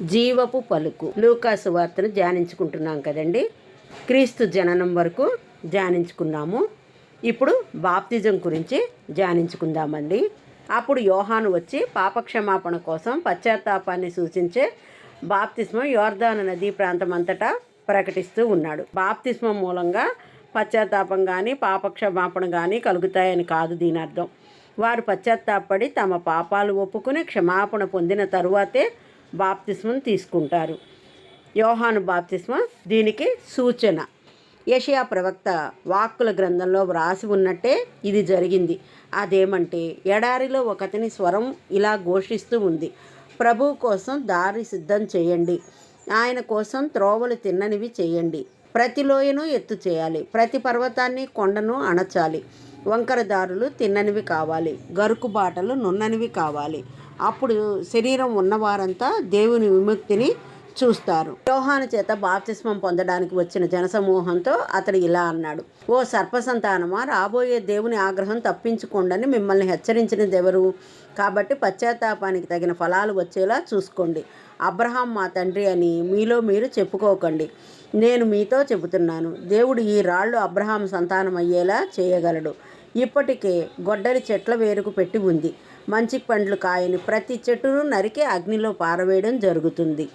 జీవపు పలుకు. లూకాసు వార్తను ధ్యానించుకుంటున్నాం కదండి. క్రీస్తు జననం వరకు ధ్యానించుకున్నాము. ఇప్పుడు బాప్తిజం గురించి ధ్యానించుకుందామండి. అప్పుడు యోహాను వచ్చి పాపక్షమాపణ కోసం పశ్చాత్తాపాన్ని సూచించే బాప్తిస్మం యోర్దాను నదీ ప్రాంతం అంతటా ప్రకటిస్తూ ఉన్నాడు. బాప్తిస్మం మూలంగా పశ్చాత్తాపం కానీ పాపక్షమాపణ కానీ కలుగుతాయని కాదు దీని అర్థం వారు పశ్చాత్తాపడి తమ పాపాలు ఒప్పుకుని క్షమాపణ పొందిన తరువాతే బాప్తిస్మం తీసుకుంటారు. యోహాను బాప్తిస్మ దీనికి సూచన. ఏషియా ప్రవక్త వాక్కుల గ్రంథంలో వ్రాసి ఉన్నట్టే ఇది జరిగింది. అదేమంటే ఎడారిలో ఒకతని స్వరం ఇలా ఘోషిస్తూ ఉంది. ప్రభు కోసం దారి సిద్ధం చేయండి. ఆయన కోసం త్రోవలు తిన్ననివి చేయండి. ప్రతి లోయను ఎత్తు చేయాలి. ప్రతి పర్వతాన్ని కొండను అణచాలి. వంకర దారులు తిన్ననివి కావాలి. గరుకు బాటలు నున్ననివి కావాలి. అప్పుడు శరీరం ఉన్నవారంతా దేవుని విముక్తిని చూస్తారు. యోహాను చేత బాప్తిస్మం పొందడానికి వచ్చిన జనసమూహంతో అతడు ఇలా అన్నాడు ఓ సర్పసంతానమా రాబోయే దేవుని ఆగ్రహం తప్పించుకోండని మిమ్మల్ని హెచ్చరించినది ఎవరు? కాబట్టి పశ్చాత్తాపానికి తగిన ఫలాలు వచ్చేలా చూసుకోండి. అబ్రహాం మా తండ్రి అని మీలో మీరు చెప్పుకోకండి. నేను మీతో చెబుతున్నాను దేవుడు ఈ రాళ్ళు అబ్రహాం సంతానం అయ్యేలా చేయగలడు. ఇప్పటికే గొడ్డలి చెట్ల వేరుకు పెట్టి ఉంది. మంచి పండ్లు కాయని ప్రతి చెట్టును నరికి అగ్నిలో పారవేయడం జరుగుతుంది.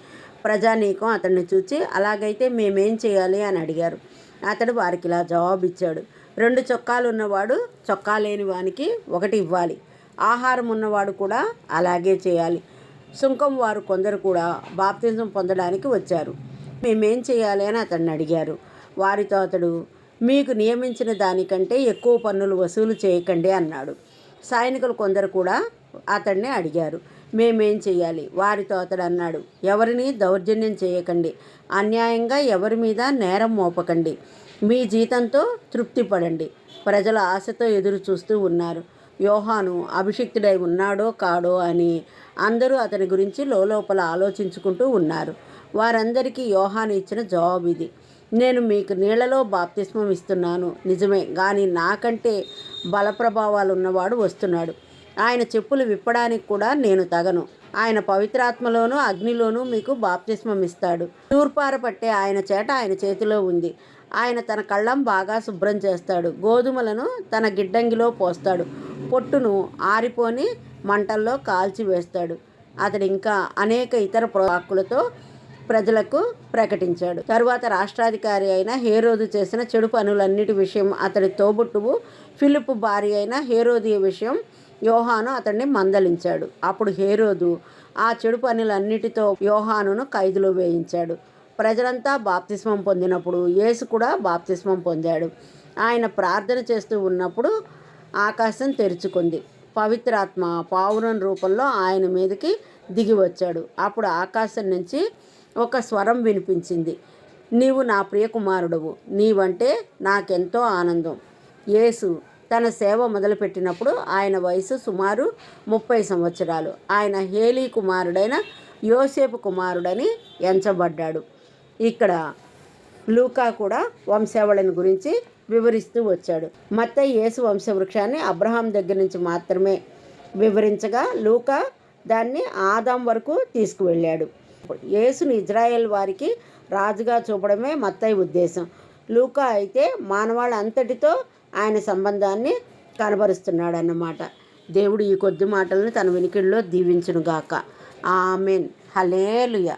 ప్రజానీకం అతన్ని చూచి అలాగైతే మేమేం చేయాలి? అని అడిగారు. అతడు వారికి ఇలా జవాబు ఇచ్చాడు రెండు చొక్కాలు ఉన్నవాడు చొక్కా లేని వానికి ఒకటి ఇవ్వాలి. ఆహారం ఉన్నవాడు కూడా అలాగే చేయాలి. సుంకం వారు కొందరు కూడా బాప్తిజం పొందడానికి వచ్చారు. మేమేం చేయాలి? అని అతన్ని అడిగారు. వారితో అతడు మీకు నియమించిన దానికంటే ఎక్కువ పన్నులు వసూలు చేయకండి అన్నాడు. సైనికులు కొందరు కూడా అతన్ని అడిగారు. మేమేం చేయాలి వారితో అతడు అన్నాడు ఎవరిని దౌర్జన్యం చేయకండి. అన్యాయంగా ఎవరి మీద నేరం మోపకండి. మీ జీతంతో తృప్తి పడండి ప్రజల ఆశతో ఎదురు చూస్తూ ఉన్నారు. యోహాను అభిషిక్తుడై ఉన్నాడో కాడో అని అందరూ అతని గురించి లోపల ఆలోచించుకుంటూ ఉన్నారు. వారందరికీ యోహాను ఇచ్చిన జవాబు ఇది నేను మీకు నీళ్ళలో బాప్తిస్మం ఇస్తున్నాను. నిజమే కానీ నాకంటే బలప్రభావాలు ఉన్నవాడు వస్తున్నాడు. ఆయన చెప్పులు విప్పడానికి కూడా నేను తగను. ఆయన పవిత్రాత్మలోనూ అగ్నిలోనూ మీకు బాప్తిస్మం ఇస్తాడు తూర్పార పట్టే ఆయన చేట ఆయన చేతిలో ఉంది. ఆయన తన కళ్ళం బాగా శుభ్రం చేస్తాడు. గోధుమలను తన గిడ్డంగిలో పోస్తాడు. పొట్టును ఆరిపోని మంటల్లో కాల్చి వేస్తాడు అతడు ఇంకా అనేక ఇతర ప్రాక్కులతో ప్రజలకు ప్రకటించాడు. తరువాత రాష్ట్రాధికారి అయిన హేరోదు చేసిన చెడు పనులన్నిటి విషయం అతడి తోబుట్టువు ఫిలిప్ భార్య అయిన హేరోది విషయం యోహాను అతన్ని మందలించాడు. అప్పుడు హేరోదు ఆ చెడు పనులన్నిటితో యోహానును ఖైదులో వేయించాడు. ప్రజలంతా బాప్తిస్మం పొందినప్పుడు యేసు కూడా బాప్తిస్మం పొందాడు. ఆయన ప్రార్థన చేస్తూ ఉన్నప్పుడు ఆకాశం తెరుచుకుంది. పవిత్రాత్మ పావురం రూపంలో ఆయన మీదకి దిగి వచ్చాడు. అప్పుడు ఆకాశం నుంచి ఒక స్వరం వినిపించింది. నీవు నా ప్రియకుమారుడవు. నీవంటే నాకెంతో ఆనందం. యేసు తన సేవ మొదలుపెట్టినప్పుడు ఆయన వయసు సుమారు ముప్పై సంవత్సరాలు. ఆయన హేలీ కుమారుడైన యోసేపు కుమారుడని ఎంచబడ్డాడు. ఇక్కడ లూకా కూడా వంశావళిని గురించి వివరిస్తూ వచ్చాడు. మత్త యేసు వంశవృక్షాన్ని అబ్రహాం దగ్గర నుంచి మాత్రమే వివరించగా లూకా దాన్ని ఆదాం వరకు తీసుకువెళ్ళాడు. యేసును ఇజ్రాయెల్ వారికి రాజుగా చూపడమే మత్తయ్య ఉద్దేశం. లూకా అయితే మానవాళ అంతటితో ఆయన సంబంధాన్ని కనబరుస్తున్నాడు అన్నమాట దేవుడు ఈ కొద్ది మాటలను తన వెనుకల్లో దీవించునుగాక. ఆమెన్. హలేలుయ